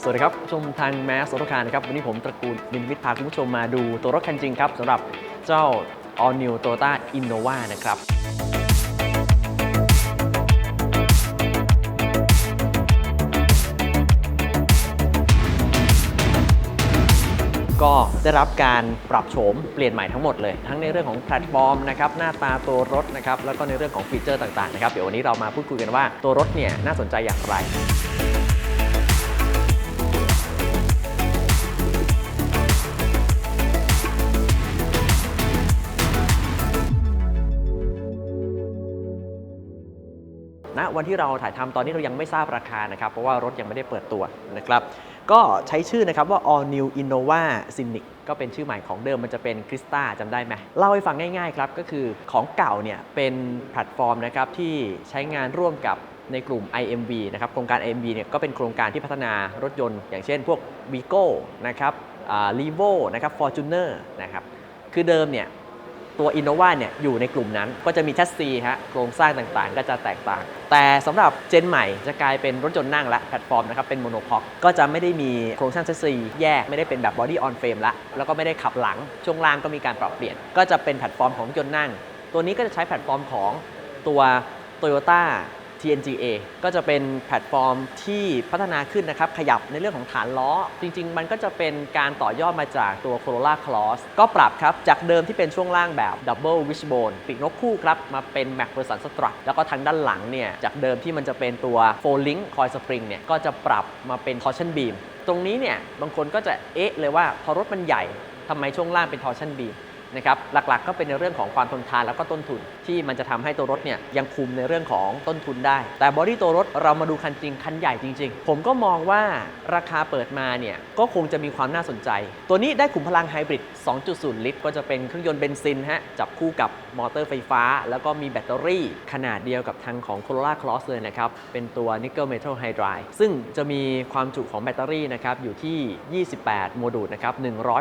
สวัสดีครับชมทางแมสโซทคานะครับ วันนี้ผมตระกูลนินวิทย์พาคุณผู้ชมมาดูตัวรถคันจริงครับสำหรับเจ้า All New Toyota Innova นะครับก็ได้รับการปรับโฉมเปลี่ยนใหม่ทั้งหมดเลย ทั้งในเรื่องของแพลตฟอร์มนะครับหน้าตาตัวรถนะครับแล้วก็ในเรื่องของฟีเจอร์ต่างๆนะครับเดี๋ยววันนี้เรามาพูดคุยกันว่าตัวรถเนี่ยน่าสนใจอย่างไร วันที่เราถ่ายทำตอนนี้เรายังไม่ทราบราคานะครับ เพราะว่ารถยังไม่ได้เปิดตัวนะครับ ก็ใช้ชื่อนะครับว่า All New Innova Scenic ก็เป็นชื่อใหม่ของเดิมมันจะเป็น Crista จำได้ไหมเล่าให้ฟังง่ายๆครับ ก็คือของเก่าเนี่ยเป็นแพลตฟอร์มนะครับที่ใช้งานร่วมกับในกลุ่ม IMV นะครับ โครงการ IMV เนี่ยก็เป็นโครงการที่พัฒนารถยนต์ อย่างเช่นพวก Vigo นะครับลีโวนะครับ Fortuner นะครับ คือเดิมเนี่ย ตัว Innova เนี่ยอยู่ในกลุ่มนั้นก็จะมีแชสซีฮะโครงสร้างต่างๆ ก็จะแตกต่าง แต่สำหรับเจนใหม่จะกลายเป็นรถยนต์นั่งและแพลตฟอร์มนะครับเป็นโมโนคอกก็จะไม่ได้มีโครงสร้างแชสซีแยกไม่ได้เป็นแบบบอดี้ออนเฟรมละแล้วก็ไม่ได้ขับหลังช่วงล่างก็มีการปรับเปลี่ยน ก็จะเป็นแพลตฟอร์มของรถยนต์นั่ง ตัวนี้ก็จะใช้แพลตฟอร์มของตัว Toyota TNGA ก็จะเป็นแพลตฟอร์มที่พัฒนาขึ้นนะครับ ขยับในเรื่องของฐานล้อ จริง ๆ มันก็จะเป็นการต่อยอดมาจากตัว Corolla Cross ก็ปรับครับ จากเดิมที่เป็นช่วงล่างแบบ Double Wishbone ปีกนกคู่ครับ มาเป็น MacPherson Strut แล้วก็ทางด้านหลังเนี่ย จากเดิมที่มันจะเป็นตัว Four Link Coil Spring เนี่ย ก็จะปรับมาเป็น Torsion Beam ตรงนี้เนี่ย บางคนก็จะเอ๊ะเลยว่าพอรถมันใหญ่ทำไมช่วงล่างเป็น Torsion Beam นะครับหลักๆ ก็เป็นในเรื่องของความทนทานแล้วก็ต้นทุน ที่มันจะทำให้ตัวรถเนี่ยยังคุมในเรื่องของต้นทุนได้ แต่บอดี้ตัวรถเรามาดูคันจริงคันใหญ่จริง ๆ ผมก็มองว่าราคาเปิดมาเนี่ยก็คงจะมีความน่าสนใจ ตัวนี้ได้ขุมพลังไฮบริด 2.0 ลิตร ก็จะเป็นเครื่องยนต์เบนซินฮะจับคู่กับมอเตอร์ไฟฟ้า แล้วก็มีแบตเตอรี่ ขนาดเดียวกับทางของ Corolla Cross เลยนะครับเป็นตัว Nickel Metal Hydride ซึ่งจะมีความจุของแบตเตอรี่นะครับอยู่ที่ 28 โมดูลนะครับ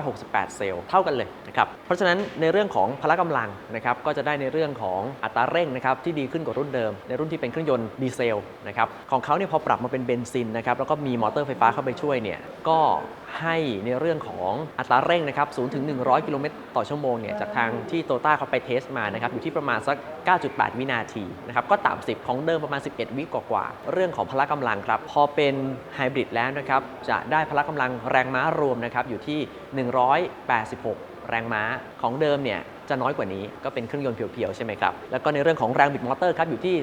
168 เซลล์เท่ากันเลยนะครับเพราะฉะนั้นในเรื่องของพละกำลังนะครับก็จะได้ในเรื่องของอัตราเร่งนะครับที่ดีขึ้นกว่ารุ่นเดิม ในรุ่นที่เป็นเครื่องยนต์ดีเซลนะครับของเขาเนี่ยพอปรับมาเป็นเบนซินนะครับแล้วก็มีมอเตอร์ไฟฟ้าเข้าไปช่วยเนี่ยก็ให้ในเรื่องของอัตราเร่งนะครับ0ถึง 100 กิโลเมตรต่อชั่วโมงเนี่ยจากทางที่โตต้าเขาไปเทสมานะครับอยู่ที่ประมาณสัก 9.8 วินาทีนะครับก็ต่ำ10 ของเดิมประมาณ 11 วิกว่าๆเรื่องของพละกำลังครับพอเป็นไฮบริดแล้วนะครับจะได้พละกำลังแรงม้ารวมนะครับอยู่ที่ 186 แรงม้าของเดิมเนี่ยจะน้อยกว่านี้ก็เป็นเครื่องยนต์เพียวๆ ใช่ไหมครับ แล้วก็ในเรื่องของแรงบิดมอเตอร์ครับอยู่ที่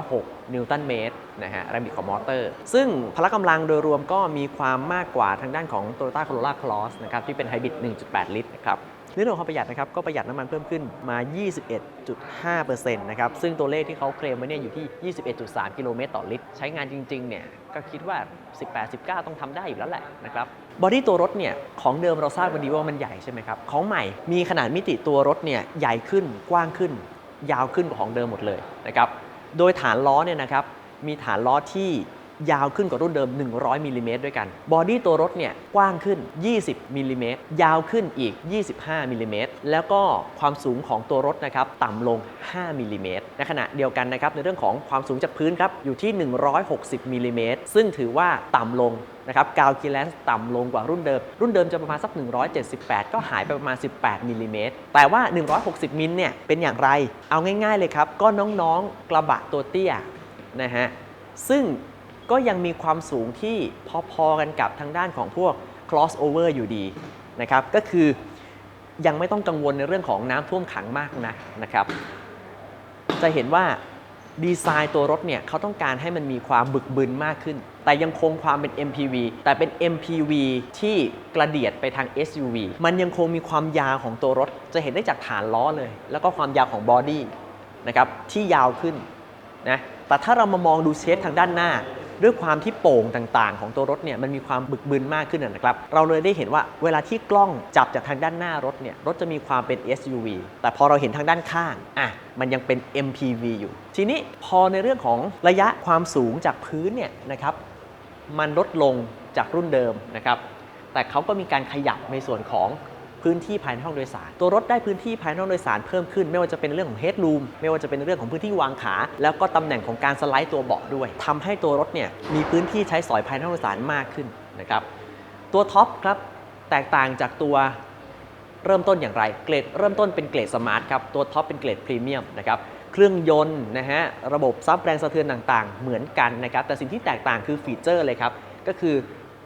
206 นิวตันเมตรนะฮะแรงบิดของมอเตอร์ ซึ่งพละกำลังโดยรวมก็มีความมากกว่าทางด้านของ Toyota Corolla Cross นะครับที่เป็นไฮบริด 1.8 ลิตรนะครับ ในเรื่องของความประหยัดนะครับก็ประหยัดน้ำมันเพิ่มขึ้นมา 21.5%นะครับซึ่งตัวเลขที่เขาเคลมไว้เนี่ยอยู่ที่ 21.3 กิโลเมตรต่อลิตร ใช้งานจริงๆเนี่ยก็คิดว่า 18-19 ต้องทำได้อยู่แล้วแหละนะครับบอดี้ตัวรถเนี่ยของเดิมเราทราบกันดีว่ามันใหญ่ใช่ไหมครับของใหม่มีขนาดมิติตัวรถเนี่ยใหญ่ขึ้นกว้างขึ้น ยาวขึ้นกว่าของเดิมหมดเลยนะครับโดยฐานล้อเนี่ยนะครับมีฐานล้อที่ ยาวขึ้นกว่ารุ่นเดิม 100มิลลิเมตรด้วยกันบอดี้ตัวรถเนี่ยกว้างขึ้น 20มิลลิเมตรยาวขึ้นอีก 25มิลลิเมตรแล้วก็ความสูงของตัวรถนะครับต่ำลง 5มิลลิเมตรในขณะเดียวกันนะครับในเรื่องของความสูงจากพื้นครับอยู่ที่ 160มิลลิเมตรซึ่งถือว่าต่ำลงนะครับกาวคีแลนส์ต่ำลงกว่ารุ่นเดิม รุ่นเดิมจะประมาณสัก 178 ก็หายไปประมาณ 18มิลลิเมตรแต่ว่า 160มิลเนี่ยเป็นอย่างไร เอาง่าย ๆ เลยครับ ก็น้องๆกระบะตัวเตี้ยนะฮะซึ่ง ก็ยังมีความสูงที่พอๆกันกับทางด้านของพวก crossover อยู่ดีนะครับ ก็คือยังไม่ต้องกังวลในเรื่องของน้ำท่วมขังมากนะนะครับ จะเห็นว่าดีไซน์ตัวรถเนี่ยเขาต้องการให้มันมีความบึกบึนมากขึ้น แต่ยังคงความเป็น MPV แต่เป็น MPV ที่กระเดียดไปทาง SUV มันยังคงมีความยาวของตัวรถ จะเห็นได้จากฐานล้อเลย แล้วก็ความยาวของบอดี้นะครับที่ยาวขึ้นนะแต่ถ้าเรามามองดูเชฟทางด้านหน้า ด้วยความที่โป่งต่างๆ ของตัวรถเนี่ยมันมีความบึกบึนมากขึ้นนะครับเราเลยได้เห็นว่าเวลาที่กล้องจับจากทางด้านหน้ารถเนี่ยรถจะมีความเป็น SUV แต่พอเราเห็นทางด้านข้างอะมันยังเป็น MPV อยู่ ทีนี้พอในเรื่องของระยะความสูงจากพื้นเนี่ยนะครับมันลดลงจากรุ่นเดิมนะครับแต่เขาก็มีการขยับในส่วนของ พื้นที่ภายในห้องโดยสาร ตัวรถได้พื้นที่ภายในห้องโดยสารเพิ่มขึ้น ไม่ว่าจะเป็นเรื่องของ headroom ไม่ว่าจะเป็นเรื่องของพื้นที่วางขา แล้วก็ตำแหน่งของการสไลด์ตัวเบาะด้วยทำให้ตัวรถเนี่ยมีพื้นที่ใช้สอยภายในห้องโดยสารมากขึ้นนะครับตัวท็อปครับแตกต่างจากตัวเริ่มต้นอย่างไร เกรดเริ่มต้นเป็นเกรดสมาร์ทครับ ตัวท็อปเป็นเกรดพรีเมียมนะครับ เครื่องยนต์นะฮะ ระบบซับแรงสะเทือนต่างๆ เหมือนกันนะครับ แต่สิ่งที่แตกต่างคือฟีเจอร์เลยครับ ก็คือ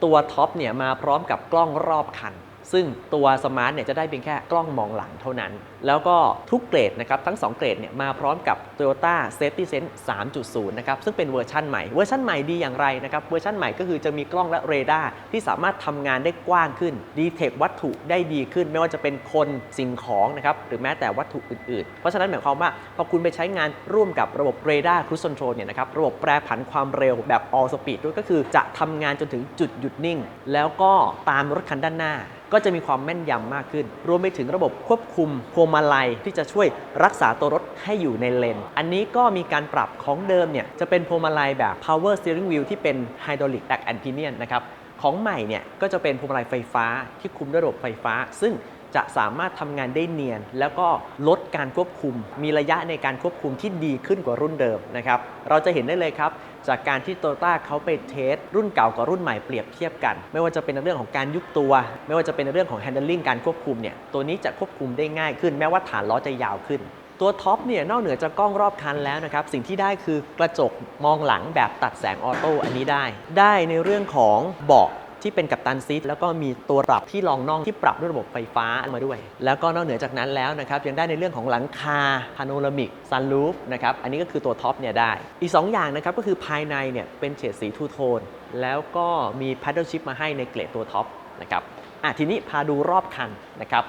ตัวท็อปเนี่ยมาพร้อมกับกล้องรอบคัน ซึ่งตัวสมาร์ทเนี่ยจะได้เพียงแค่กล้องมองหลังเท่านั้น แล้วก็ทุกเกรดนะครับทั้ง 2 เกรดเนี่ยมาพร้อมกับ Toyota Safety Sense 3.0 นะครับซึ่งเป็นเวอร์ชันใหม่เวอร์ชันใหม่ดีอย่างไรนะครับเวอร์ชันใหม่ก็คือจะมีกล้องและเรดาร์ที่สามารถทำงานได้กว้างขึ้นดีเทควัตถุได้ดีขึ้น ไม่ว่าจะเป็นคนสิ่งของนะครับหรือแม้แต่วัตถุอื่นๆ เพราะฉะนั้นหมายความว่าพอคุณไปใช้งานร่วมกับระบบเรดาร์ครู i คอนโทรเนี่ยนะครับระบบแปรผันความเร็วแบบ all speed ด้วยก็คือจะทำงานจนถึงจุดหยุดนิ่ง แล้วก็ตามรถคันด้านหน้า ก็จะมีความแม่นยำมากขึ้น รวมไปถึงระบบควบคุมพวงมาลัยที่จะช่วยรักษาตัวรถให้อยู่ในเลน อันนี้ก็มีการปรับของเดิมเนี่ยจะเป็นพวงมาลัยแบบ power steering wheel ที่เป็น hydraulic back and pinion นะครับ ของใหม่เนี่ยก็จะเป็นพวงมาลัยไฟฟ้าที่คุมด้วยระบบไฟฟ้า ซึ่ง จะสามารถทำงานได้เนียน แล้วก็ลดการควบคุม มีระยะในการควบคุมที่ดีขึ้นกว่ารุ่นเดิมนะครับ เราจะเห็นได้เลยครับ จากการที่โตโยต้าเขาไปเทสรุ่นเก่ากับรุ่นใหม่เปรียบเทียบกัน ไม่ว่าจะเป็นในเรื่องของการยุบตัว ไม่ว่าจะเป็นในเรื่องของ handling การควบคุมเนี่ยตัวนี้จะควบคุมได้ง่ายขึ้น แม้ว่าฐานล้อจะยาวขึ้นตัวท็อปเนี่ยนอกเหนือจากกล้องรอบคันแล้วนะครับ สิ่งที่ได้คือกระจกมองหลังแบบตัดแสงออโต้อันนี้ได้ ได้ในเรื่องของเบาะ ที่เป็นกัปตันซีทแล้วก็มีตัวปรับที่รองน่องที่ปรับด้วยระบบไฟฟ้ามาด้วย แล้วก็นอกเหนือจากนั้นแล้วนะครับยังได้ในเรื่องของหลังคาพาโนรามิกซันรูฟนะครับอันนี้ก็คือตัวท็อปเนี่ยได้ อีก 2 อย่างนะครับก็คือภายในเนี่ยเป็นเฉดสีทูโทนแล้วก็มี paddle shift มาให้ในเกรดตัวท็อปนะครับอะทีนี้พาดูรอบคันนะครับ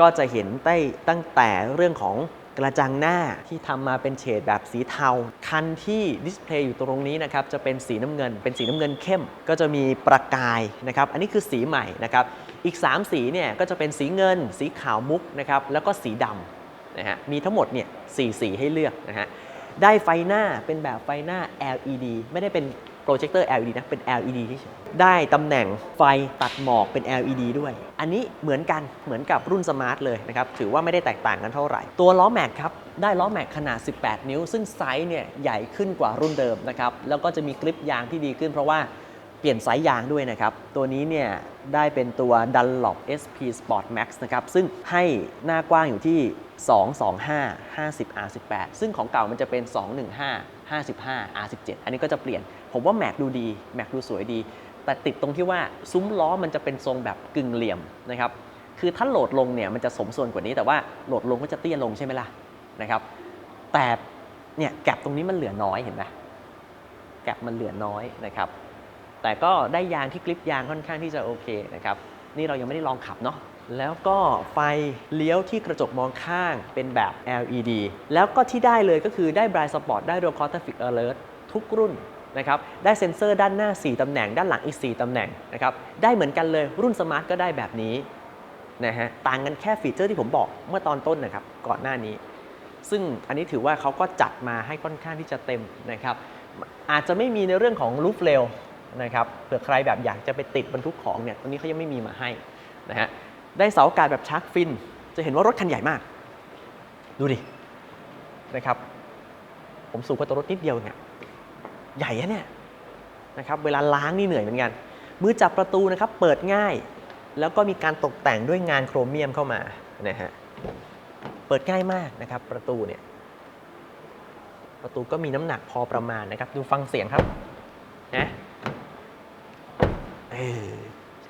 ก็จะเห็นได้ตั้งแต่เรื่องของ กระจังหน้าที่ทำมาเป็นเฉดแบบสีเทา คันที่ดิสเพลย์อยู่ตรงนี้นะครับจะเป็นสีน้ำเงิน เป็นสีน้ำเงินเข้ม ก็จะมีประกายนะครับ อันนี้คือสีใหม่นะครับ อีก 3 สีเนี่ยก็จะเป็นสีเงิน สีขาวมุกนะครับ แล้วก็สีดำนะฮะ มีทั้งหมดเนี่ยสสีให้เลือกนะฮะ ได้ไฟหน้าเป็นแบบไฟหน้า LED ไม่ได้เป็น โปรเจคเตอร์ LED นะ เป็น LED ที่เฉยได้ตำแหน่งไฟตัดหมอกเป็น LED ด้วย อันนี้เหมือนกันเหมือนกับรุ่นสมาร์ทเลยนะครับ ถือว่าไม่ได้แตกต่างกันเท่าไหร่ ตัวล้อแม็กครับ ได้ล้อแม็กขนาด 18 นิ้ว ซึ่งไซส์เนี่ยใหญ่ขึ้นกว่ารุ่นเดิมนะครับ แล้วก็จะมีกริปยางที่ดีขึ้นเพราะว่าเปลี่ยนไซส์ยางด้วยนะครับ ตัวนี้เนี่ยได้เป็นตัว Dunlop SP Sport Max นะครับ ซึ่งให้หน้ากว้างอยู่ที่ 225 50 R18 ซึ่งของเก่ามันจะเป็น 215 55 R17 อันนี้ก็จะเปลี่ยน ผมว่าแม็กดูดีแม็กดูสวยดี แต่ติดตรงที่ว่าซุ้มล้อมันจะเป็นทรงแบบกึ่งเหลี่ยมนะครับคือถ้าโหลดลงเนี่ยมันจะสมส่วนกว่านี้ แต่ว่าโหลดลงก็จะเตี้ยลงใช่ไหมล่ะนะครับแต่เนี่ยแกลบตรงนี้มันเหลือน้อยเห็นไหมแกลบมันเหลือน้อยนะครับแต่ก็ได้ยางที่กริปยางค่อนข้างที่จะโอเคนะครับนี่เรายังไม่ได้ลองขับเนาะแล้วก็ไฟเลี้ยวที่กระจกมองข้างเป็นแบบ LED แล้วก็ที่ได้เลยก็คือได้ Blind Spot ได้ Real Core Traffic Alert ทุกรุ่น นะครับได้เซ็นเซอร์ด้านหน้า 4 ตำแหน่ง ด้านหลังอีก 4 ตำแหน่งนะครับได้เหมือนกันเลยรุ่นสมาร์ทก็ได้แบบนี้นะฮะต่างกันแค่ฟีเจอร์ที่ผมบอกเมื่อตอนต้นนะครับก่อนหน้านี้ ซึ่งอันนี้ถือว่าเขาก็จัดมาให้ค่อนข้างที่จะเต็มนะครับอาจจะไม่มีในเรื่องของรูฟเร็วนะครับเผื่อใครแบบอยากจะไปติดบรรทุกของเนี่ยตรงนี้เขายังไม่มีมาให้นะฮะได้เสาอากาศแบบชาร์กฟิน จะเห็นว่ารถคันใหญ่มาก ดูดินะครับผมสูงกว่าตัวรถนิดเดียวเนี่ย ใหญ่อะเนี่ยนะครับเวลาล้างนี่เหนื่อยเหมือนกัน มือจับประตูนะครับเปิดง่าย แล้วก็มีการตกแต่งด้วยงานโครเมียมเข้ามานะฮะเปิดง่ายมากนะครับประตูเนี่ยประตูก็มีน้ำหนักพอประมาณนะครับ ดูฟังเสียงครับนะเออ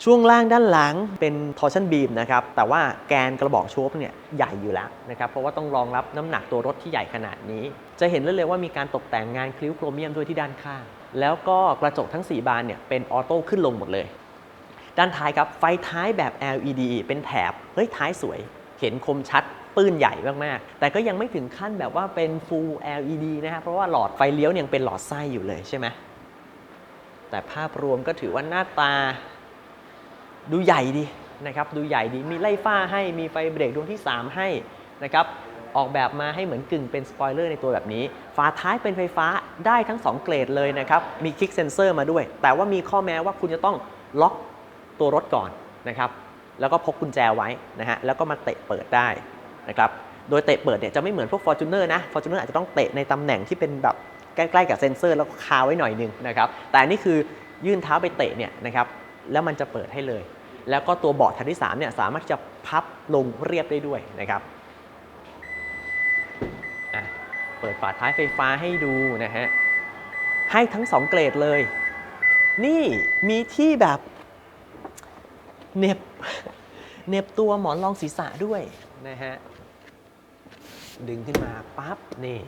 ช่วงล่างด้านหลังเป็นทอร์ชันบีมนะครับ แต่ว่าแกนกระบอกโชคเนี่ยใหญ่อยู่แล้วนะครับ เพราะว่าต้องรองรับน้ำหนักตัวรถที่ใหญ่ขนาดนี้ จะเห็นได้เลยว่ามีการตกแต่งงานคลิ้วโครเมียมด้วยที่ด้านข้าง แล้วก็กระจกทั้ง 4 บานเนี่ยเป็นออโต้ขึ้นลงหมดเลย ด้านท้ายครับไฟท้ายแบบ LED เป็นแถบ เฮ้ยท้ายสวย เห็นคมชัดปื้นใหญ่มากๆ แต่ก็ยังไม่ถึงขั้นแบบว่าเป็น Full LED นะฮะเพราะว่าหลอดไฟเลี้ยวยังเป็นหลอดไส้อยู่เลยใช่ไหมแต่ภาพรวมก็ถือว่าหน้าตา ดูใหญ่ดีนะครับดูใหญ่ดีมีไล่ฟ้าให้มีไฟเบรกดวงที่ 3 ให้นะครับออกแบบมาให้เหมือนกึ่งเป็นสปอยเลอร์ในตัวแบบนี้ ฝาท้ายเป็นไฟฟ้าได้ทั้ง 2 เกรดเลยนะครับมีคลิกเซนเซอร์มาด้วย แต่ว่ามีข้อแม้ว่าคุณจะต้องล็อกตัวรถก่อนนะครับแล้วก็พกกุญแจไว้นะฮะแล้วก็มาเตะเปิดได้นะครับโดยเตะเปิดเนี่ยจะไม่เหมือนพวก Fortuner นะ Fortuner อาจจะต้องเตะในตำแหน่งที่เป็นแบบใกล้ๆกับเซนเซอร์แล้วก็คาไว้หน่อยนึงนะครับแต่อันนี่คือยื่นเท้าไปเตะเนี่ยนะครับแล้วมันจะเปิดให้เลย แล้วก็ตัวเบาะแถวที่3เนี่ยสามารถที่จะพับลงเรียบได้ด้วยนะครับเปิดฝาท้ายไฟฟ้าให้ดูนะฮะ ให้ทั้ง 2 เกรดเลย นี่มีที่แบบเน็บเน็บตัวหมอนรองศีรษะด้วยนะฮะ ดึงขึ้นมาปั๊บ นี่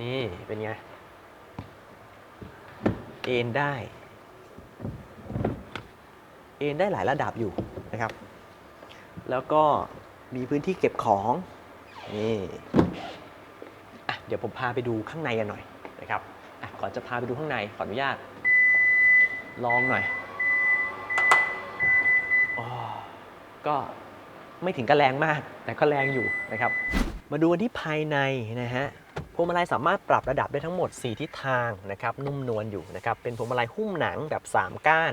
นี่ เป็นไง เอ็นได้ เอนได้หลายระดับอยู่นะครับ แล้วก็มีพื้นที่เก็บของนี่เดี๋ยวผมพาไปดูข้างในกันหน่อยนะครับก่อนจะพาไปดูข้างในขออนุญาต ลองหน่อยอก็ไม่ถึงกับแรงมาก แต่ก็แรงอยู่นะครับ มาดูกันที่ภายในนะฮะพวงมาลัยสามารถปรับระดับได้ทั้งหมด 4 ทิศทางนะครับ นุ่มนวลอยู่นะครับ เป็นพวงมาลัยหุ้มหนังแบบ 3 ก้าน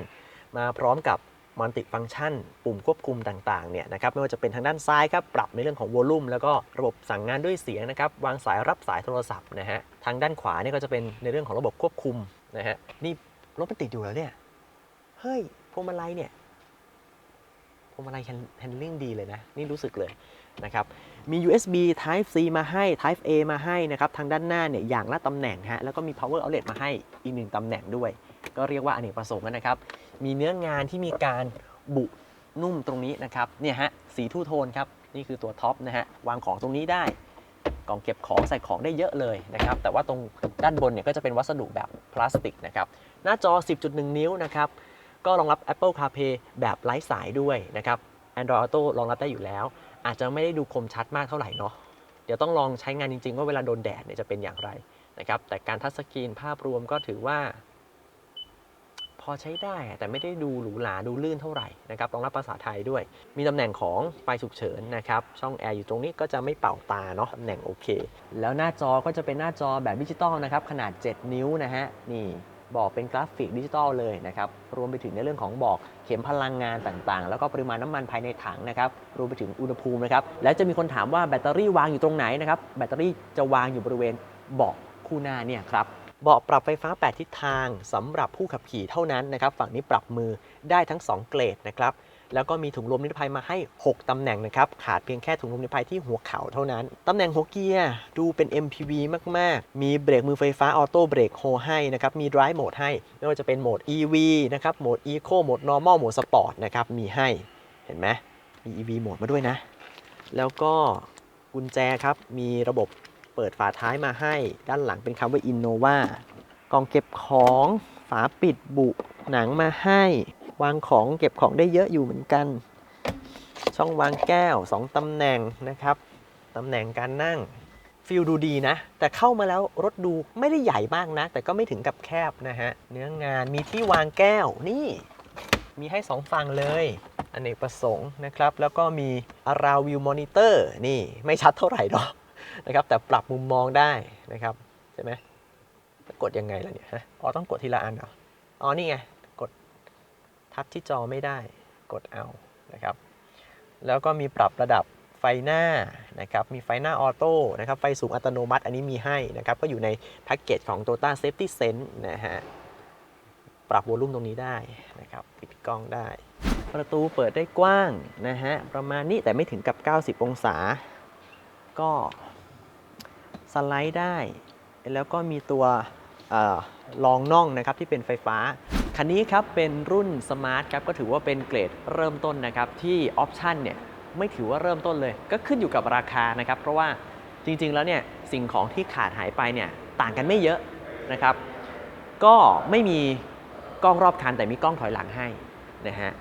มาพร้อมกับ มัลติฟัง c t ชัน ปุ่มควบคุมต่างๆเนี่ยนะครับไม่ว่าจะเป็นทางด้านซ้ายครับปรับในเรื่องของวอลลุ่มแล้วก็ระบบสั่งงานด้วยเสียงนะครับวางสายรับสายโทรศัพท์นะฮะทางด้านขวาเนี่ยก็จะเป็นในเรื่องของระบบควบคุมนะฮะนี่รถมันติดอยู่แล้วเนี่ยเฮ้ยพวงมาลัยเนี่ยพวงมาลัยแฮนดิ้งดีเลยนะนี่รู้สึกเลยนะครับมี USB Type C มาให้ Type A มาให้นะครับทางด้านหน้าเนี่ยอย่างละตำแหน่งฮะแล้วก็มี Power Outlet มาให้อีกหนึ่งตำแหน่งด้วย ก็เรียกว่าอเนกประสงค์นะครับ มีเนื้องานที่มีการบุนุ่มตรงนี้นะครับเนี่ยฮะสีทูโทนครับนี่คือตัวท็อปนะฮะวางของตรงนี้ได้กล่องเก็บของใส่ของได้เยอะเลยนะครับ แต่ว่าตรงด้านบนเนี่ยก็จะเป็นวัสดุแบบพลาสติกนะครับ หน้าจอ 10.1 นิ้วนะครับ ก็รองรับ Apple CarPlay แบบไร้สายด้วยนะครับ Android Auto รองรับได้อยู่แล้ว อาจจะไม่ได้ดูคมชัดมากเท่าไหร่เนาะ เดี๋ยวต้องลองใช้งานจริงๆ ว่าเวลาโดนแดดเนี่ยจะเป็นอย่างไรนะครับ แต่การทัชสกรีนภาพรวมก็ถือว่า อใช้ได้ แต่ไม่ได้ดูหรูหราดูลื่นเท่าไหร่นะครับรองรับภาษาไทยด้วย มีตำแหน่งของไฟฉุกเฉินนะครับช่องแอร์อยู่ตรงนี้ก็จะไม่เป่าตาเนาะตำแหน่งโอเค แล้วหน้าจอก็จะเป็นหน้าจอแบบดิจิตอลนะครับขนาด 7 นิ้วนะฮะนี่บอกเป็นกราฟิกดิจิตอลเลยนะครับรวมไปถึงในเรื่องของบอกเข็มพลังงานต่างๆ แล้วก็ปริมาณน้ำมันภายในถังนะครับรวมไปถึงอุณหภูมินะครับแล้วจะมีคนถามว่าแบตเตอรี่วางอยู่ตรงไหนนะครับแบตเตอรี่จะวางอยู่บริเวณเบาะคู่หน้าเนี่ยครับ เบาะปรับไฟฟ้า 8 ทิศทางสำหรับผู้ขับขี่เท่านั้นนะครับ ฝั่งนี้ปรับมือได้ทั้ง 2 เกรดนะครับ แล้วก็มีถุงลมนิรภัยมาให้ 6 ตำแหน่งนะครับ ขาดเพียงแค่ถุงลมนิรภัยที่หัวเข่าเท่านั้น ตำแหน่งหัวเกียร์ดูเป็น MPV มาก ๆ มีเบรกมือไฟฟ้าออโต้เบรกโฮให้นะครับ มี Drive Mode ให้ ไม่ว่าจะเป็นโหมด EV นะครับ โหมด Eco โหมด Normal โหมด Sport นะครับ มีให้ เห็นไหมมี EV โหมดมาด้วยนะ แล้วก็กุญแจครับ มีระบบ เปิดฝาท้ายมาให้ ด้านหลังเป็นคำว่า Innova กล่องเก็บของฝาปิดบุหนังมาให้ วางของเก็บของได้เยอะอยู่เหมือนกัน ช่องวางแก้ว 2 ตำแหน่งนะครับตำแหน่งการนั่งฟิลดูดีนะ แต่เข้ามาแล้วรถดูไม่ได้ใหญ่มากนะ แต่ก็ไม่ถึงกับแคบนะฮะ เนื้องานมีที่วางแก้วนี่ มีให้ 2 ฝั่งเลยอเนกประสงค์นะครับ แล้วก็มี Around View Monitor นี่ไม่ชัดเท่าไหร่หรอก นะครับแต่ปรับมุมมองได้นะครับใช่ไหมกดยังไงล่ะเนี่ยฮะอ๋อต้องกดทีละอันเหรออ๋อนี่ไงกดทับที่จอไม่ได้กดเอานะครับแล้วก็มีปรับระดับไฟหน้านะครับมีไฟหน้าออโต้นะครับไฟสูงอัตโนมัติอันนี้มีให้นะครับก็อยู่ในแพ็กเกจของ Toyota Safety Sense นะฮะปรับวอลลุ่มตรงนี้ได้นะครับปิดกล้องได้ ประตูเปิดได้กว้างนะฮะประมาณนี้แต่ไม่ถึงกับ 90 องศา ก็ สไลด์ได้ แล้วก็มีตัวเออรองน่องนะครับที่เป็นไฟฟ้า คันนี้ครับเป็นรุ่นสมาร์ทครับก็ถือว่าเป็นเกรดเริ่มต้นนะครับที่ออปชันเนี่ยไม่ถือว่าเริ่มต้นเลย ก็ขึ้นอยู่กับราคานะครับ เพราะว่าจริงๆแล้วเนี่ยสิ่งของที่ขาดหายไปเนี่ยต่างกันไม่เยอะนะครับ ก็ไม่มีกล้องรอบคันแต่มีกล้องถอยหลังให้นะฮะ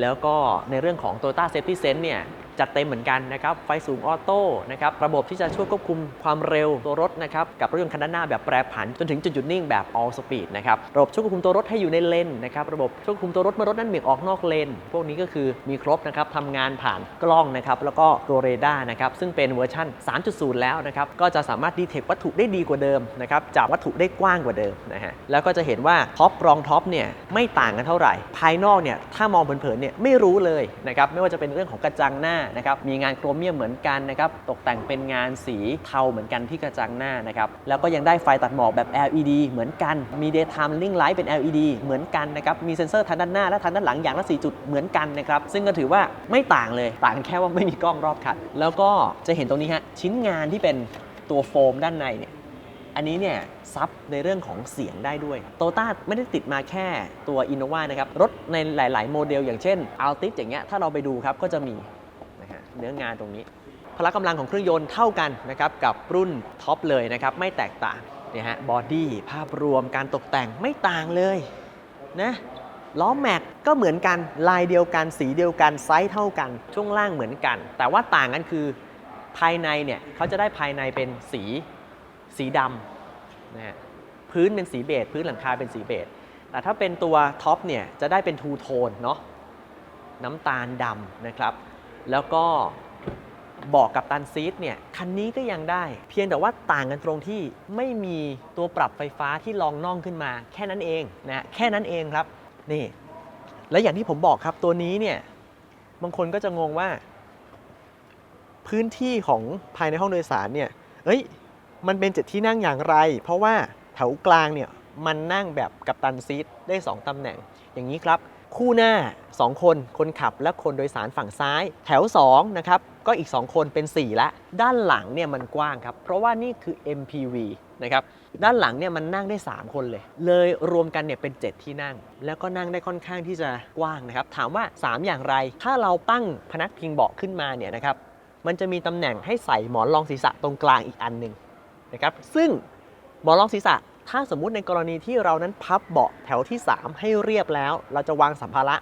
แล้วก็ในเรื่องของ Toyota Safety Sense เนี่ย จัดเต็มเหมือนกันนะครับ ไฟสูงออโต้นะครับ ระบบที่จะช่วยควบคุมความเร็วตัวรถนะครับ กับรถยนต์คันด้านหน้าแบบแปรผัน จนถึงจุดหยุดนิ่งแบบ all speed นะครับ ระบบช่วยควบคุมตัวรถให้อยู่ในเลนนะครับ ระบบช่วยควบคุมตัวรถเมื่อรถนั้นเบี่ยงออกนอกเลน พวกนี้ก็คือมีครบนะครับทำงานผ่านกล้องนะครับ แล้วก็ตัวเรดาร์นะครับ ซึ่งเป็นเวอร์ชัน3.0 แล้วนะครับ ก็จะสามารถดีเทควัตถุได้ดีกว่าเดิมนะครับ จับวัตถุได้กว้างกว่าเดิมนะฮะ แล้วก็จะเห็นว่าท็อปรองท็อปเนี่ยไม่ต่างกันเท่าไหร่ ภายนอกเนี่ยถ้ามองเผินๆเนี่ยไม่รู้เลยนะครับไม่ว่าจะเป็นเรื่องของกระจังหน้านะครับมีงานโครเมียมเหมือนกันนะครับตกแต่งเป็นงานสีเทาเหมือนกันที่กระจังหน้านะครับแล้วก็ยังได้ไฟตัดหมอกแบบ LED เหมือนกันมี daytime ring light เป็น LED เหมือนกันนะครับมีเซ็นเซอร์ทางด้านหน้าและทางด้านหลังอย่างละ4จุดเหมือนกันนะครับซึ่งก็ถือว่าไม่ต่างเลยต่างแค่ว่าไม่มีกล้องรอบคันแล้วก็จะเห็นตรงนี้ฮะชิ้นงานที่เป็นตัวโฟมด้านในเนี่ยอันนี้เนี่ยซับในเรื่องของเสียงได้ด้วยโตต้าไม่ได้ติดมาแค่ตัว Innova นะครับ รถในหลาย ๆ โมเดล อย่างเช่น Altis อย่างเงี้ยถ้าเราไปดูครับก็จะมี เนื้องานตรงนี้ พละกำลังของเครื่องยนต์เท่ากันนะครับกับรุ่นท็อปเลยนะครับไม่แตกต่างเนี่ยฮะบอดี้ภาพรวมการตกแต่งไม่ต่างเลยนะล้อแม็กก็เหมือนกันลายเดียวกัน สีเดียวกันไซส์เท่ากัน ช่วงล่างเหมือนกัน แต่ว่าต่างกันคือภายในเนี่ยเขาจะได้ภายในเป็นสีสีดำนะฮะพื้นเป็นสีเบจพื้นหลังคาเป็นสีเบจแต่ถ้าเป็นตัวท็อปเนี่ยจะได้เป็นทูโทนเนาะน้ำตาลดำนะครับ แล้วก็บอกกับตันซีดเนี่ยคันนี้ก็ยังได้ เพียงแต่ว่าต่างกันตรงที่ไม่มีตัวปรับไฟฟ้าที่รองน่องขึ้นมา แค่นั้นเองนะแค่นั้นเองครับนี่ และอย่างที่ผมบอกครับตัวนี้เนี่ยบางคนก็จะงงว่า พื้นที่ของภายในห้องโดยสารเนี่ยเอ้ยมันเป็นเจ็ดที่นั่งอย่างไร เพราะว่าแถวกลางเนี่ยมันนั่งแบบกับตันซีทได้ 2ตำแหน่งอย่างนี้ครับ คู่หน้า 2 คนคนขับและคนโดยสารฝั่งซ้าย แถว2นะครับก็อีก 2 คนเป็น 4 ละ ด้านหลังเนี่ยมันกว้างครับ เพราะว่านี่คือ MPV นะครับด้านหลังเนี่ยมันนั่งได้ 3 คนเลย เลยรวมกันเนี่ยเป็น 7 ที่นั่ง แล้วก็นั่งได้ค่อนข้างที่จะกว้างนะครับถามว่า 3 อย่างไร ถ้าเราตั้งพนักพิงเบาะขึ้นมาเนี่ยนะครับมันจะมีตำแหน่งให้ใส่หมอนรองศีรษะตรงกลางอีกอันหนึ่งนะครับซึ่งหมอนรองศีรษะ ถ้าสมมุติในกรณีที่เรานั้นพับเบาะแถวที่ 3 ให้เรียบแล้ว เราจะวางสัมภาระ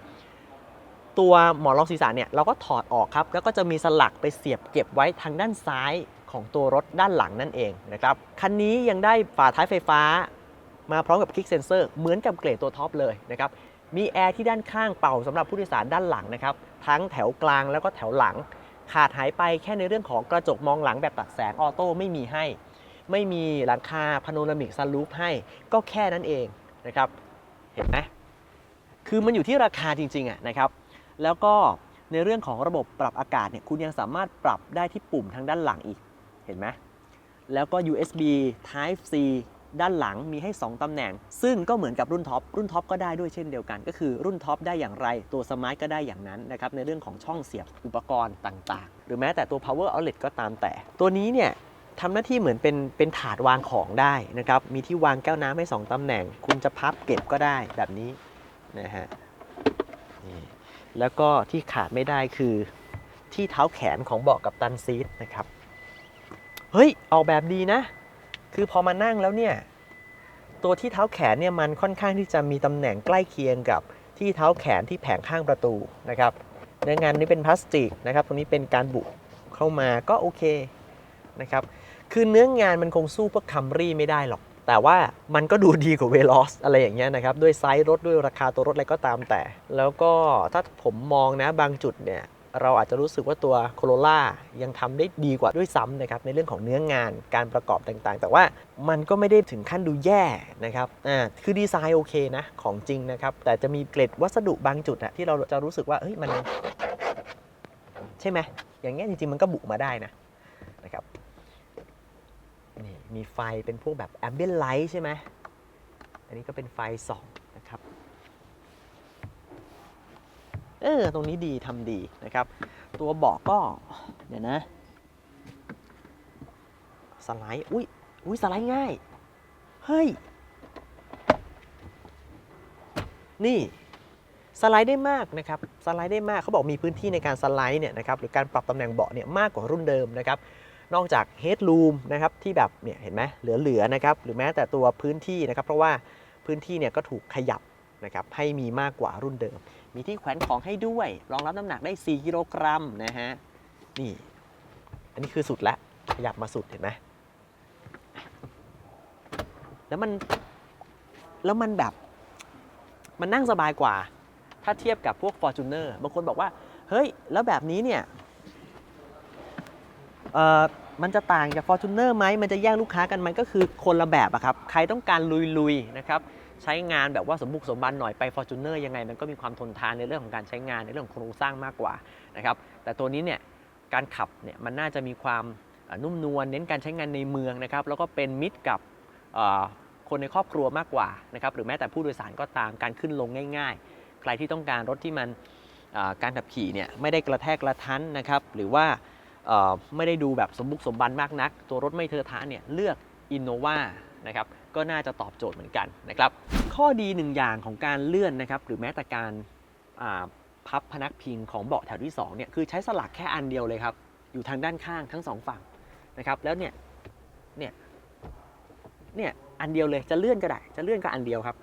ตัวหมอนรองศีรษะเนี่ยเราก็ถอดออกครับ แล้วก็จะมีสลักไปเสียบเก็บไว้ทางด้านซ้ายของตัวรถด้านหลังนั่นเองนะครับคันนี้ยังได้ฝาท้ายไฟฟ้า มาพร้อมกับคลิกเซนเซอร์เหมือนกับเกรดตัวท็อปเลยนะครับมีแอร์ที่ด้านข้างเป่าสำหรับผู้โดยสารด้านหลังนะครับทั้งแถวกลางแล้วก็แถวหลัง ขาดหายไปแค่ในเรื่องของกระจกมองหลังแบบตัดแสงออโต้ไม่มีให้ ไม่มีหลังคาพาโนรามิกซันรูฟให้ก็แค่นั้นเองนะครับ เห็นไหมคือมันอยู่ที่ราคาจริงๆอะนะครับ แล้วก็ในเรื่องของระบบปรับอากาศเนี่ยคุณยังสามารถปรับได้ที่ปุ่มทางด้านหลังอีก เห็นไหมแล้วก็ USB Type C ด้านหลังมีให้ 2 ตำแหน่ง ซึ่งก็เหมือนกับรุ่นท็อป รุ่นท็อปก็ได้ด้วยเช่นเดียวกัน ก็คือรุ่นท็อปได้อย่างไร ตัวสมาร์ทก็ได้อย่างนั้นนะครับ ในเรื่องของช่องเสียบอุปกรณ์ต่างๆ หรือแม้แต่ตัว power outlet ก็ตามแต่ ตัวนี้เนี่ย ทำหน้าที่เหมือนเป็นเป็นถาดวางของได้นะครับ มีที่วางแก้วน้ำให้ 2ตำแหน่ง คุณจะพับเก็บก็ได้แบบนี้นะฮะแล้วก็ที่ขาดไม่ได้คือที่เท้าแขนของเบาะกับตันซีทนะครับ เฮ้ย ออกแบบดีนะ คือพอมานั่งแล้วเนี่ย ตัวที่เท้าแขนเนี่ยมันค่อนข้างที่จะมีตำแหน่งใกล้เคียงกับที่เท้าแขนที่แผงข้างประตูนะครับเนื้องานนี้เป็นพลาสติกนะครับ ตรงนี้เป็นการบุเข้ามาก็โอเคนะครับ คือเนื้องานมันคงสู้พวกคัมรี่ไม่ได้หรอก แต่ว่ามันก็ดูดีกว่าเวลอสอะไรอย่างเงี้ยนะครับ ด้วยไซส์รถด้วยราคาตัวรถอะไรก็ตามแต่ แล้วก็ถ้าผมมองนะบางจุดเนี่ยเราอาจจะรู้สึกว่าตัวโคโรล่ายังทำได้ดีกว่าด้วยซ้ำนะครับในเรื่องของเนื้องานการประกอบต่างๆ แต่ว่ามันก็ไม่ได้ถึงขั้นดูแย่นะครับอ่าคือดีไซน์โอเคนะของจริงนะครับ แต่จะมีเกร็ดวัสดุบางจุดอะที่เราจะรู้สึกว่าเฮ้ยมัน ใช่ไหมอย่างเงี้ยจริงๆมันก็บุมาได้นะนะครับ มีไฟเป็นพวกแบบแอมเบียนไลท์ใช่ไหมอันนี้ก็เป็นไฟส่องนะครับ เออ ตรงนี้ดีทำดีนะครับ ตัวเบาะก็เดี๋ยวนะ สไลด์ อุ้ยอุ้ยสไลด์ง่าย เฮ้ย นี่สไลด์ได้มากนะครับ สไลด์ได้มากเขาบอกมีพื้นที่ในการสไลด์เนี่ยนะครับหรือการปรับตำแหน่งเบาะเนี่ยมากกว่ารุ่นเดิมนะครับ นอกจากเฮด o ูมนะครับที่แบบเนี่ยเห็นไหมเหลือๆนะครับหรือแม้แต่ตัวพื้นที่นะครับ เพราะว่าพื้นที่เนี่ยก็ถูกขยับนะครับให้มีมากกว่ารุ่นเดิม มีที่แขวนของให้ด้วย รองรับน้ำหนักได้ 4 กิโลกรัมนะฮะนี่ อันนี้คือสุดล้วขยับมาสุดเห็นไหมแล้วมันแล้วมันแบบมันนั่งสบายกว่า ถ้าเทียบกับพวก Fortuner บางคนบอกว่า เฮ้ย แล้วแบบนี้เนี่ย เอ่อมันจะต่างจาก Fortuner ไหมมันจะแย่งลูกค้ากันไหมก็คือคนละแบบอะครับ ใครต้องการลุยๆนะครับใช้งานแบบว่าสมบุกสมบันหน่อยไป Fortuner ยังไง มันก็มีความทนทานในเรื่องของการใช้งานในเรื่องของโครงสร้างมากกว่านะครับแต่ตัวนี้เนี่ยการขับเนี่ยมันน่าจะมีความนุ่มนวลเน้นการใช้งานในเมืองนะครับแล้วก็เป็นมิตรกับคนในครอบครัวมากกว่านะครับหรือแม้แต่ผู้โดยสารก็ตามการขึ้นลงง่าย ๆ ใครที่ต้องการรถที่มันการขับขี่เนี่ยไม่ได้กระแทกกระทันนะครับหรือว่า ไม่ได้ดูแบบสมบุกสมบันมากนัก ตัวรถไม่เทอะทะเนี่ยเลือก Innova นะครับก็น่าจะตอบโจทย์เหมือนกันนะครับข้อดีหนึ่งอย่างของการเลื่อนนะครับหรือแม้แต่การพับพนักพิงของเบาะแถวที่2เนี่ยคือใช้สลักแค่อันเดียวเลยครับอยู่ทางด้านข้างทั้งสองฝั่งนะครับแล้วเนี่ยเนี่ยเนี่ยอันเดียวเลยจะเลื่อนก็ได้จะเลื่อนก็อันเดียวครับ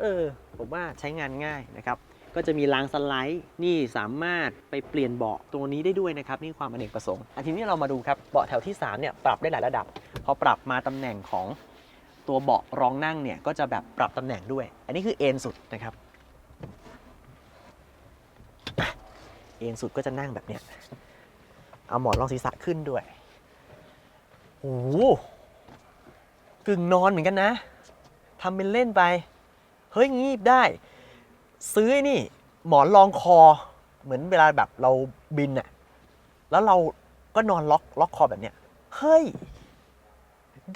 เออผมว่าใช้งานง่ายนะครับ ก็จะมีรางสไลด์นี่สามารถไปเปลี่ยนเบาะตัวนี้ได้ด้วยนะครับนี่ความอเนกประสงค์อันทีนี้เรามาดูครับเบาะแถวที่3เนี่ยปรับได้หลายระดับ พอปรับมาตำแหน่งของตัวเบาะรองนั่งเนี่ยก็จะแบบปรับตำแหน่งด้วย อันนี้คือเอนสุดนะครับเอนสุดก็จะนั่งแบบเนี้ยเอาหมอนรองศีรษะขึ้นด้วยโอ้โหกึ่งนอนเหมือนกันนะทำเป็นเล่นไป เฮ้ย งีบได้ ซื้อนี่ หมอนรองคอ เหมือนเวลาแบบเราบินอะแล้วเราก็นอนล็อกล็อกคอแบบเนี้ยเฮ้ย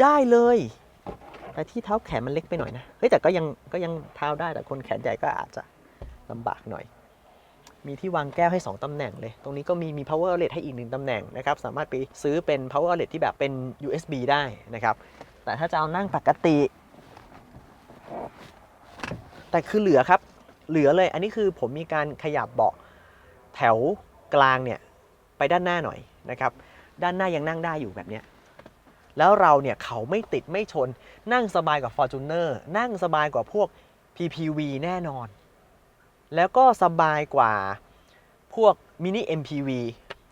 ได้เลย แต่ที่เท้าแขนมันเล็กไปหน่อยนะ เฮ้ย แต่ก็ยังก็ยังเท้าได้แต่คนแขนใหญ่ก็อาจจะลำบากหน่อย มีที่วางแก้วให้ 2 ตำแหน่งเลย ตรงนี้ก็มีมี power outlet ให้อีกหนึ่งตำแหน่งนะครับ สามารถไปซื้อเป็น power outlet ที่แบบเป็น USB ได้นะครับ แต่ถ้าจะเอานั่งปกติ แต่คือเหลือครับ เหลือเลย อันนี้คือผมมีการขยับเบาะแถวกลางเนี่ยไปด้านหน้าหน่อยนะครับ ด้านหน้ายังนั่งได้อยู่แบบเนี้ยแล้วเราเนี่ยเขาไม่ติดไม่ชน นั่งสบายกว่า Fortuner นั่งสบายกว่าพวก PPV แน่นอน แล้วก็สบายกว่าพวก Mini MPV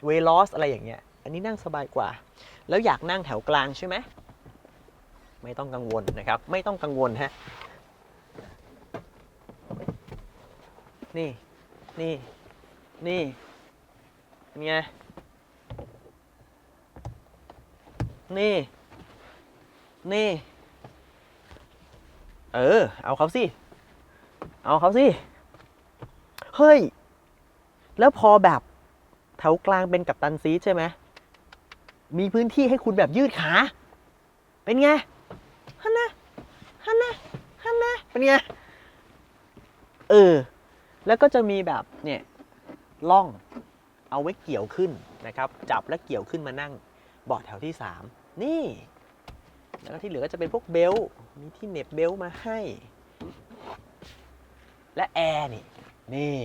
Veloz อะไรอย่างเงี้ย อันนี้นั่งสบายกว่า แล้วอยากนั่งแถวกลางใช่ไหม ไม่ต้องกังวลนะครับ ไม่ต้องกังวลฮะ นี่ นี่ นี่เป็นไง นี่ นี่ เออ เอาเขาสิ เอาเขาสิ เฮ้ย แล้วพอแบบแถวกลางเป็นกับตันซีทใช่ไหม มีพื้นที่ให้คุณแบบยืดขา เป็นไงฮันนะฮันนะฮันนะเป็นไง เออ แล้วก็จะมีแบบเนี่ยล่องเอาไว้เกี่ยวขึ้นนะครับ จับและเกี่ยวขึ้นมานั่งเบาะแถวที่ 3 นี่ แล้วก็ที่เหลือก็จะเป็นพวกเบลมีที่เน็บเบลมาให้ และแอร์นี่นี่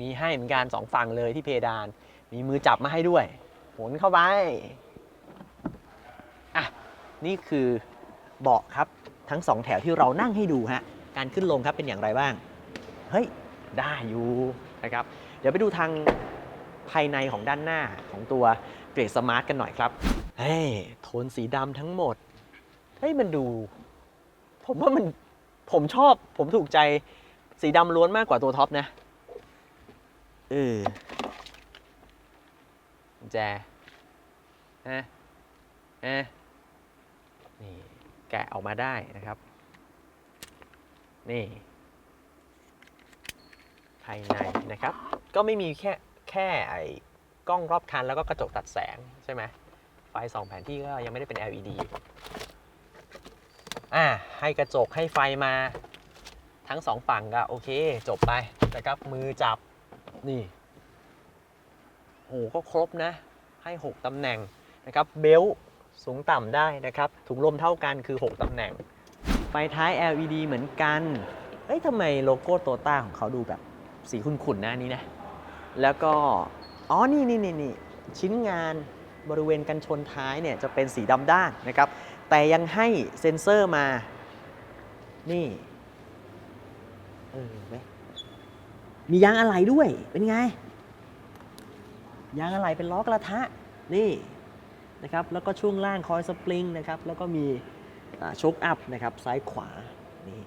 มีให้เหมือนกันสองฝั่งเลยที่เพดาน มีมือจับมาให้ด้วยหนเข้าไปอะนี่คือเบาะครับทั้งสองแถวที่เรานั่งให้ดูฮะการขึ้นลงครับเป็นอย่างไรบ้าง เฮ้ย ได้อยู่นะครับ เดี๋ยวไปดูทางภายในของด้านหน้าของตัวเกรดสมาร์ทกันหน่อยครับ เฮ้ย โทนสีดำทั้งหมด เฮ้ย มันดู ผมว่ามัน ผมชอบ ผมถูกใจสีดำล้วนมากกว่าตัวท็อปนะ เออแจฮะฮะนี่ แกะออกมาได้นะครับ นี่ายในนะครับ ก็ไม่มีแค่แค่ไอ้กล้องรอบคันแล้วก็กระจกตัดแสงใช่ไหมไฟสองแผนที่ก็ยังไม่ได้เป็น LED อ่าให้กระจกให้ไฟมาทั้งสองฝั่งก็โอเคจบไปนะครับมือจับนี่โอ้ก็ครบนะ ให้ 6ตำแหน่งนะครับเบลสูงต่ำได้นะครับ ถุงลมเท่ากันคือ 6ตำแหน่ง ไฟท้าย LED เหมือนกัน เอ้ยทำไมโลโก้โตต้าของเขาดูแบบ สีขุ่นๆนะนนี้นะ แล้วก็ อ๋อ นี่นี่นี่นี่ชิ้นงานบริเวณกันชนท้ายเนี่ยจะเป็นสีดำด้านนะครับ แต่ยังให้เซ็นเซอร์มา นี่ เออเว้ยมียางอะไหล่ด้วย เป็นไง ยางอะไหล่เป็นล้อกระทะ นี่นะครับ แล้วก็ช่วงล่างคอยสปริงนะครับ แล้วก็มีโชคอัพนะครับ ซ้ายขวา นี่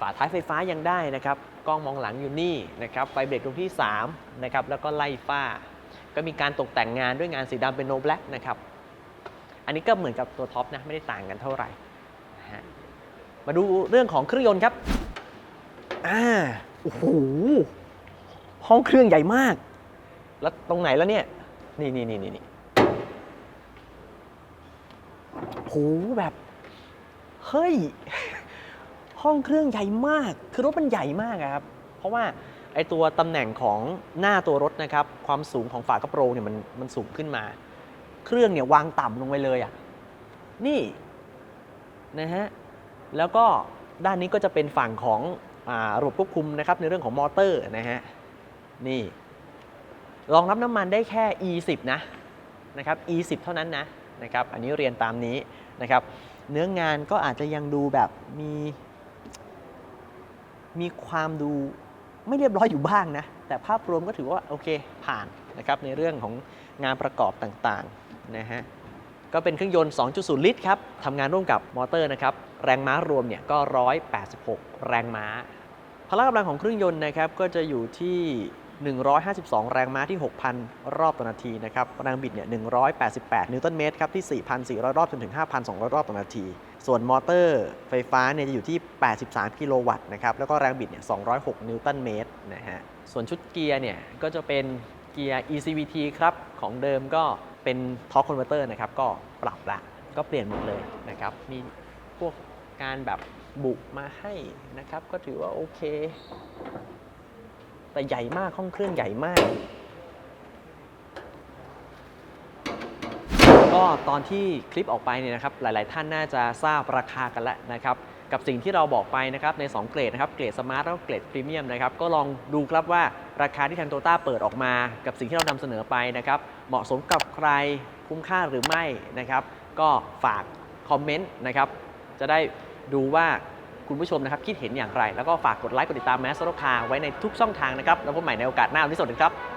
ฝาท้ายไฟฟ้ายังได้นะครับกล้องมองหลังอยู่นี่นะครับไฟเบรกตรงที่3นะครับแล้วก็ไล่ฝ้า ก็มีการตกแต่งงานด้วยงานสีดำเป็นโนแบล็กนะครับอันนี้ก็เหมือนกับตัวท็อปนะไม่ได้ต่างกันเท่าไหร่นะฮะมาดูเรื่องของเครื่องยนต์ครับอ่าโอ้โหห้องเครื่องใหญ่มาก แล้วตรงไหนแล้วเนี่ย นี่นี่นี่นี่นี่โหแบบ เฮ้ย ห้องเครื่องใหญ่มาก คือรถมันใหญ่มากครับ เพราะว่าไอตัวตำแหน่งของหน้าตัวรถนะครับ ความสูงของฝากระโปรงเนี่ยมันมันสูงขึ้นมา เครื่องเนี่ยวางต่ำลงไปเลยอะนี่นะฮะ แล้วก็ด้านนี้ก็จะเป็นฝั่งของอระบบควบคุมนะครับในเรื่องของมอเตอร์นะฮะ นี่ รองรับน้ำมันได้แค่ E10 นะนะครับ E10 เท่านั้นนะนะครับ อันนี้เรียนตามนี้นะครับ เนื้องานก็อาจจะยังดูแบบมี มีความดูไม่เรียบร้อยอยู่บ้างนะ แต่ภาพรวมก็ถือว่าโอเคผ่านนะครับในเรื่องของงานประกอบต่างๆนะฮะก็เป็นเครื่องยนต์ 2.0 ลิตรครับทำงานร่วมกับมอเตอร์นะครับแรงม้ารวมเนี่ยก็ 186 แรงม้า พละกำลังของเครื่องยนต์นะครับก็จะอยู่ที่ 152 แรงม้าที่ 6,000 รอบต่อนาทีนะครับแรงบิดเนี่ย 188 นิวตันเมตรครับที่ 4,400 รอบจนถึง 5,200 รอบต่อนาทีส่วนมอเตอร์ไฟฟ้าเนี่ยจะอยู่ที่ 83 กิโลวัตต์นะครับ แล้วก็แรงบิดเนี่ย 206 นิวตันเมตรนะฮะ ส่วนชุดเกียร์เนี่ยก็จะเป็นเกียร์ ECVT ครับ ของเดิมก็เป็นทอร์คคอนเวอร์เตอร์นะครับ ก็ปรับละ ก็เปลี่ยนหมดเลยนะครับ มีพวกการแบบบุมาให้นะครับ ก็ถือว่าโอเค แต่ใหญ่มากห้องเครื่องใหญ่มาก ก็ตอนที่คลิปออกไปเนี่ยนะครับหลาย ๆ ท่านน่าจะทราบราคากันแล้วนะครับกับสิ่งที่เราบอกไปนะครับใน 2 เกรดนะครับเกรดสมาร์ทแล้วก็เกรดพรีเมียมนะครับก็ลองดูครับว่าราคาที่ทางโตต้าเปิดออกมา กับสิ่งที่เรานำเสนอไปนะครับเหมาะสมกับใครคุ้มค่าหรือไม่นะครับ ก็ฝากคอมเมนต์นะครับจะได้ดูว่าคุณผู้ชมนะครับคิดเห็นอย่างไร แล้วก็ฝากกดไลค์กดติดตามแมสโซคาไว้ในทุกช่องทางนะครับแล้วพบกันใหม่ในโอกาสหน้าวันนี้สวัสดีครับ